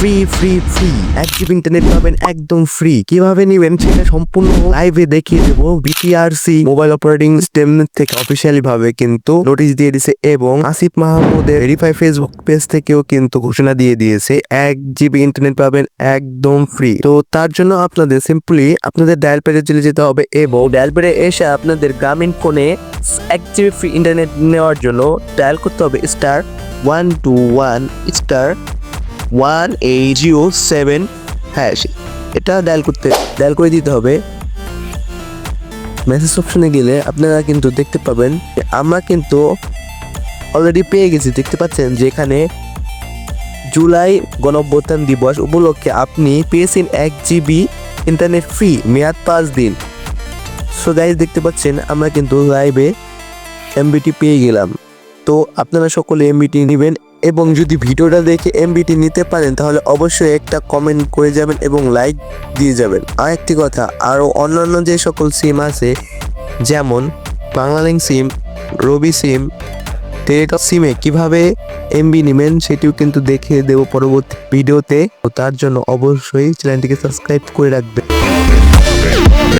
Free free free এক GB internet পাবেন, একদম ফ্রি কীভাবে নেবেন সেটা সম্পূর্ণ লাইভে দেখিয়ে দেবো। বিটিআরসি মোবাইল অপারেটিং সিস্টেম থেকে অফিসিয়ালি ভাবে কিন্তু নোটিশ দিয়ে দিয়েছে এবং আসিফ মাহমুদের ভেরিফাই ফেসবুক পেজ থেকেও কিন্তু ঘোষণা দিয়ে দিয়েছে। এক জিবি ইন্টারনেট পাবেন, একদম ফ্রি তো তার জন্য আপনাদের সিম্পলি আপনাদের ডায়াল প্যাডে চলে যেতে হবে এবং ডায়াল প্যাডে এসে আপনাদের গ্রামীণ ফোনে এক জিবি ফ্রি ইন্টারনেট নেওয়ার জন্য ডায়াল করতে হবে star one two one star one eight zero seven. Hash এটা ডায়াল করতে ডায়াল করে দিতে হবে। মেসেজ অপশনে গেলে আপনারা কিন্তু দেখতে পাবেন আমরা কিন্তু অলরেডি পেয়ে গেছি। দেখতে পাচ্ছেন যে এখানে জুলাই গণঅভ্যুত্থান দিবস উপলক্ষে আপনি পেয়েছেন এক জিবি ইন্টারনেট ফ্রি মেয়াদ পাঁচ দিন। সো গাইজ দেখতে পাচ্ছেন আমরা কিন্তু লাইভে এমবিটি পেয়ে গেলাম। তো আপনারা সকলে এমবিটি নেবেন এবং যদি ভিডিওটা দেখে এমবিটি নিতে পারেন, তাহলে অবশ্যই একটা কমেন্ট করে যাবেন এবং লাইক দিয়ে যাবেন। আর একটি কথা, আরও অন্যান্য যে সকল সিম আছে, যেমন বাংলালিংক সিম রবি সিম টেলিটক সিমে কীভাবে এমবি নেবেন সেটিও কিন্তু দেখে দেবো পরবর্তী ভিডিওতে। তার জন্য অবশ্যই চ্যানেলটিকে সাবস্ক্রাইব করে রাখবেন।